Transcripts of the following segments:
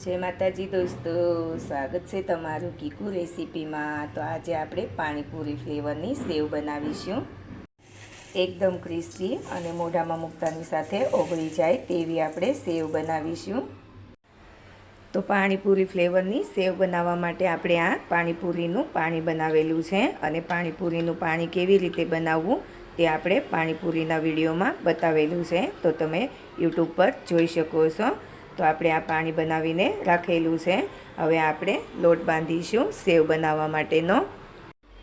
જય માતાજી દોસ્તો, સ્વાગત છે તમારું કીકુ રેસીપીમાં. તો આજે આપણે પાણીપુરી ફ્લેવરની સેવ બનાવીશું. એકદમ ક્રિસ્પી અને મોઢામાં મૂકતાની સાથે ઓગળી જાય તેવી આપણે સેવ બનાવીશું. તો પાણીપુરી ફ્લેવરની સેવ બનાવવા માટે આપણે આ પાણીપુરીનું પાણી બનાવેલું છે અને પાણીપુરીનું પાણી કેવી રીતે બનાવવું તે આપણે પાણીપુરીના વિડીયોમાં બતાવેલું છે. તો તમે યુટ્યુબ પર જોઈ શકો છો. તો આપણે આ પાણી બનાવીને રાખેલું છે. હવે આપણે લોટ બાંધીશું સેવ બનાવવા માટેનો.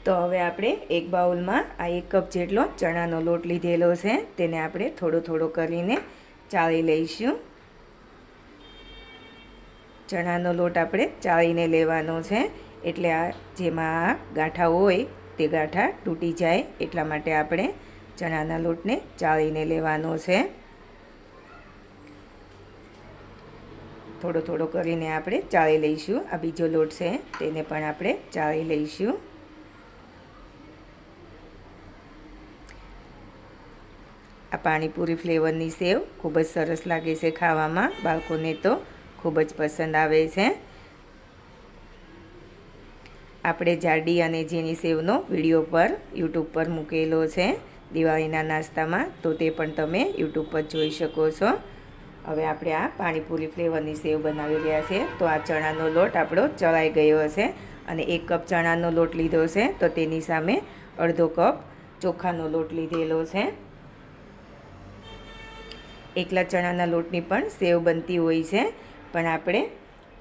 તો હવે આપણે એક બાઉલમાં આ એક કપ જેટલો ચણાનો લોટ લીધેલો છે. તેને આપણે થોડો થોડો કરીને ચાળી લઈશું. ચણાનો લોટ આપણે ચાળીને લેવાનો છે. એટલે આ જેમાં આ ગાંઠા હોય તે ગાંઠા તૂટી જાય. એટલા માટે આપણે ચણાના લોટને ચાળીને લેવાનો છે. થોડો થોડો કરીને આપણે ચાળી લઈશું. આ બીજો લોટ છે, તેને પણ આપણે ચાળી લઈશું. આ પાણીપુરી ફ્લેવરની સેવ ખૂબ જ સરસ લાગે છે ખાવામાં. બાળકોને તો ખૂબ જ પસંદ આવે છે. આપણે જાડી અને ઝીણી સેવનો વીડિયો પર યુટ્યુબ પર મૂકેલો છે. દિવાળીના નાસ્તામાં તો તે પણ તમે યુટ્યુબ પર જોઈ શકો છો. હવે આપણે આ પાણીપુરી ફ્લેવરની સેવ બનાવી રહ્યા છે. તો આ ચણાનો લોટ આપણો ચડાઈ ગયો હશે અને એક કપ ચણાનો લોટ લીધો છે. તો તેની સામે અડધો કપ ચોખાનો લોટ લીધેલો છે. એકલા ચણાના લોટની પણ સેવ બનતી હોય છે. પણ આપણે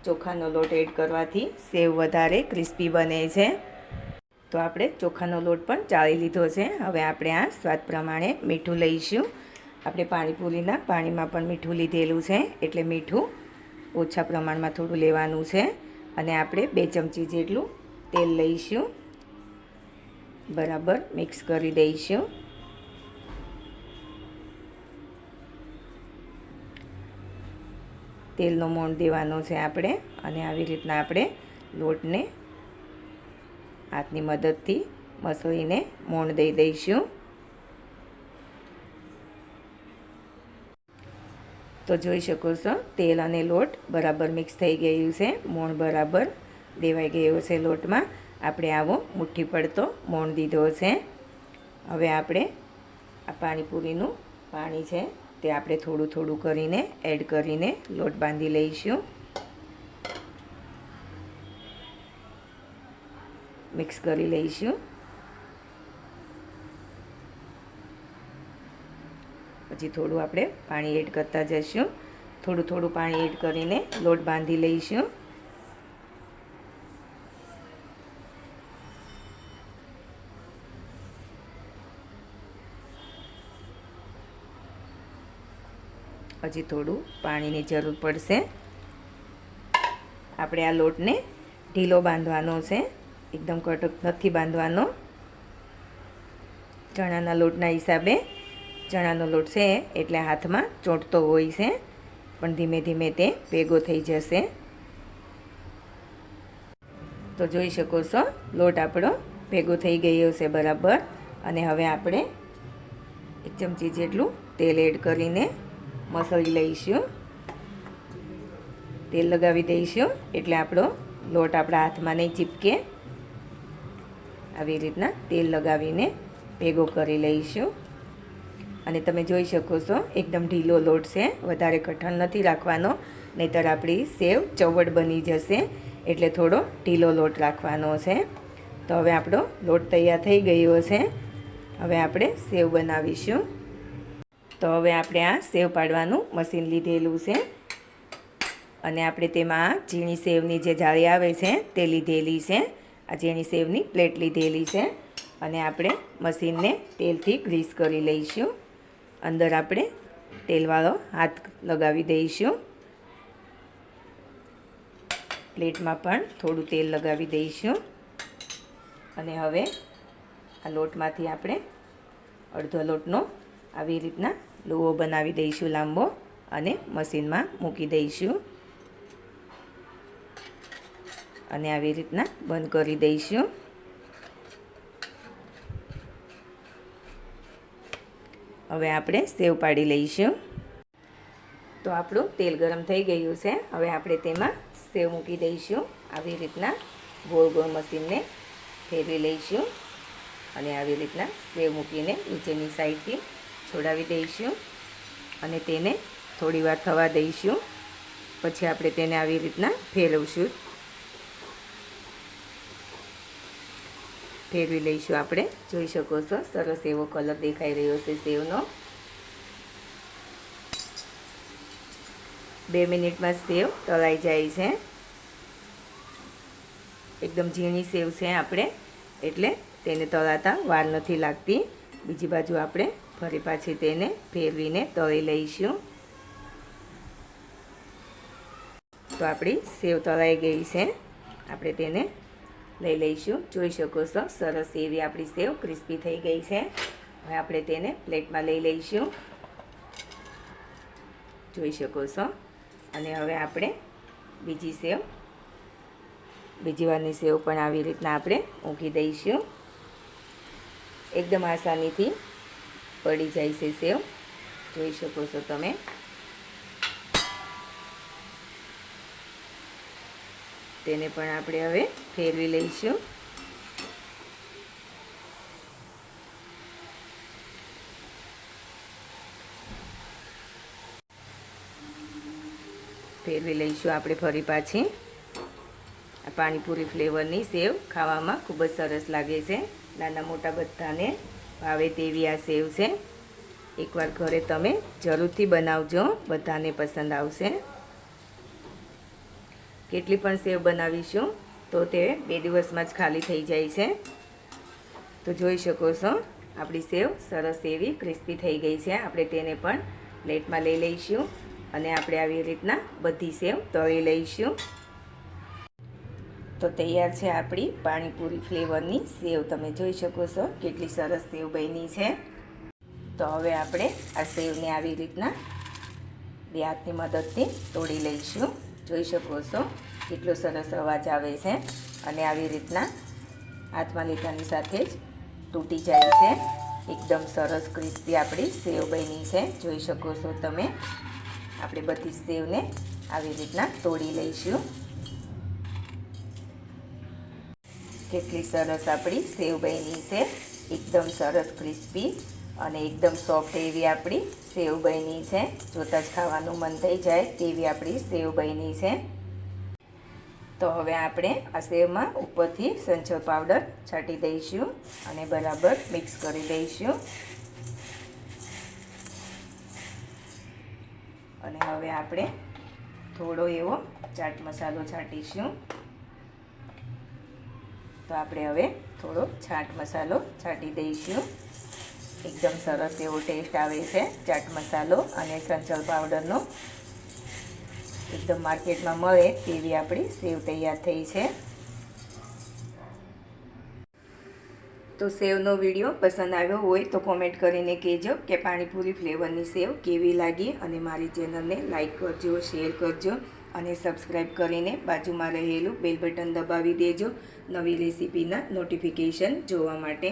ચોખાનો લોટ એડ કરવાથી સેવ વધારે ક્રિસ્પી બને છે. તો આપણે ચોખાનો લોટ પણ ચાળી લીધો છે. હવે આપણે આ સ્વાદ પ્રમાણે મીઠું લઈશું. આપણે પાણીપુરીના પાણીમાં પણ મીઠું લીધેલું છે, એટલે મીઠું ઓછા પ્રમાણમાં થોડું લેવાનું છે. અને આપણે બે ચમચી જેટલું તેલ લઈશું. બરાબર, મિક્સ કરી દઈશું. તેલનો મોણ દેવાનો છે આપણે, અને આવી રીતના આપણે લોટને હાથની મદદથી મસળીને મોણ દઈ દઈશું. તો જોઈ શકો છો, તેલ અને લોટ બરાબર મિક્સ થઈ ગયું છે, મોણ બરાબર દેવાઈ ગયો છે લોટમાં. આપણે આવો મુઠ્ઠી પડતો મોણ દીધો છે. હવે આપણે આ પાણીપુરીનું પાણી છે તે આપણે થોડું થોડું કરીને એડ કરીને લોટ બાંધી લઈશું. મિક્સ કરી લઈશું. પછી થોડું આપણે પાણી એડ કરતા જઈશું. થોડું થોડું પાણી એડ કરીને લોટ બાંધી લઈશું. હજી થોડું પાણીની જરૂર પડશે. આપણે આ લોટને ઢીલો બાંધવાનો છે. એકદમ કટક નથી બાંધવાનો. ચણાના લોટના હિસાબે ચણાનો લોટ છે, એટલે હાથમાં ચોંટતો હોય છે, પણ ધીમે ધીમે તે ભેગો થઈ જશે. તો જોઈ શકો છો, લોટ આપણો ભેગો થઈ ગયો છે બરાબર. અને હવે આપણે એક ચમચી જેટલું તેલ એડ કરીને મસળી લઈશું. તેલ લગાવી દઈશું, એટલે આપણો લોટ આપણા હાથમાં નહીં ચીપકે. આવી રીતના તેલ લગાવીને ભેગો કરી લઈશું. અને તમે જોઈ શકો છો, એકદમ ઢીલો લોટ છે, વધારે કઠણ નથી રાખવાનો, નહીતર આપણી સેવ ચવડ બની જશે, એટલે થોડો ઢીલો લોટ રાખવાનો છે. તો હવે આપણો લોટ તૈયાર થઈ ગયો છે. હવે આપણે સેવ બનાવીશું. તો હવે આપણે આ સેવ પાડવાનું મશીન લીધેલું છે. અને આપણે તેમાં ઝીણી સેવની જે જાળી આવે છે, તે લીધેલી છે. આ ઝીણી સેવની પ્લેટ લીધેલી છે. અને આપણે મશીનને તેલથી ગ્રીસ કરી લઈશું. અંદર આપણે તેલવાળો હાથ લગાવી દઈશું. પ્લેટમાં પણ થોડું તેલ લગાવી દઈશું. અને હવે આ લોટમાંથી આપણે અડધો લોટનો આવી રીતના લોવો બનાવી દઈશું લાંબો અને મશીનમાં મૂકી દઈશું. અને આવી રીતના બંધ કરી દઈશું. હવે આપણે સેવ પાડી લઈશું. તો આપણું તેલ ગરમ થઈ ગયું છે. હવે આપણે તેમાં સેવ મૂકી દઈશું. આવી રીતના ગોળ ગોળ મશીનને ફેરવી લઈશું. અને આવી રીતના સેવ મૂકીને નીચેની સાઈડથી છોડાવી દઈશું. અને તેને થોડી વાર થવા દઈશું. પછી આપણે તેને આવી રીતના ફેરવશું. ફેરવી લઈશું આપણે. જોઈ શકો છો, સરસ એવો કલર દેખાઈ રહ્યો છે સેવનો. બે મિનિટમાં સેવ તળાઈ જાય છે. એકદમ ઝીણી સેવ છે આપણે, એટલે તેને તળાતા વાર નથી લાગતી. બીજી બાજુ આપણે ફરી પાછી તેને ફેરવીને તળી લઈશું. તો આપણી સેવ તળાઈ ગઈ છે. આપણે તેને લઈ લઈશું. જોઈ શકો છો, સરસ એવી આપણી સેવ ક્રિસ્પી થઈ ગઈ છે. હવે આપણે તેને પ્લેટમાં લઈ લઈશું. જોઈ શકો છો. અને હવે આપણે બીજી સેવ, બીજી વારની સેવ પણ આવી રીતના આપણે ઊંઘી દઈશું. એકદમ આસાનીથી પડી જાય છે સેવ. જોઈ શકો છો તમે. તેને પણ આપણે હવે ફેરવી લઈશું. ફેરવી લઈશું આપણે ફરી પાછી. આ પાણીપુરી ફ્લેવરની સેવ ખાવામાં ખૂબ જ સરસ લાગે છે. નાના મોટા બધાને ભાવે તેવી આ સેવ છે. એકવાર ઘરે તમે જરૂરથી બનાવજો, બધાને પસંદ આવશે. કેટલી પણ સેવ બનાવીશું, તો તે બે દિવસમાં જ ખાલી થઈ જાય છે. તો જોઈ શકો છો, આપણી સેવ સરસ એવી ક્રિસ્પી થઈ ગઈ છે. આપણે તેને પણ પ્લેટમાં લઈ લઈશું અને આપણે આવી રીતના બધી સેવ તળી લઈશું. તો તૈયાર છે આપણી પાણીપુરી ફ્લેવરની સેવ. તમે જોઈ શકો છો કેટલી સરસ સેવ બની છે. તો હવે આપણે આ સેવને આવી રીતના બે મદદથી તોડી લઈશું. જોઈ શકો છો. કેટલો સરસ અવાજ આવે છે. અને આવી રીતના હાથમાં લીધાની સાથે જ તૂટી જાય છે. એકદમ સરસ ક્રિસ્પી આપણી સેવ બની છે. જોઈ શકો છો તમે. આપણે બધી સેવને આવી રીતના તોડી લઈશું. કેટલી સરસ આપણી સેવ બની છે. એકદમ સરસ ક્રિસ્પી. અને એકદમ સોફ્ટ એવી આપણી સેવ બની છે. જોતાં જ ખાવાનું મન થઈ જાય તેવી આપણી સેવ બની છે. તો હવે આપણે આ સેવમાં ઉપરથી સંચળ પાવડર છાંટી દઈશું અને બરાબર મિક્સ કરી દઈશું. અને હવે આપણે થોડો એવો ચાટ મસાલો છાંટીશું. તો આપણે હવે થોડો છાટ મસાલો છાંટી દઈશું. એકદમ સરસ એવો ટેસ્ટ આવે છે, ચાટ મસાલો અને સંચળ પાવડરનો. એકદમ માર્કેટમાં મળે તેવી આપણી સેવ તૈયાર થઈ છે. તો સેવનો વીડિયો પસંદ આવ્યો હોય તો કોમેન્ટ કરીને કહેજો કે પાણીપુરી ફ્લેવરની સેવ કેવી લાગી અને મારી ચેનલને લાઇક કરજો શેર કરજો અને સબસ્ક્રાઈબ કરીને બાજુમાં રહેલું બેલ બટન દબાવી દેજો. નવી રેસીપીના નોટિફિકેશન જોવા માટે.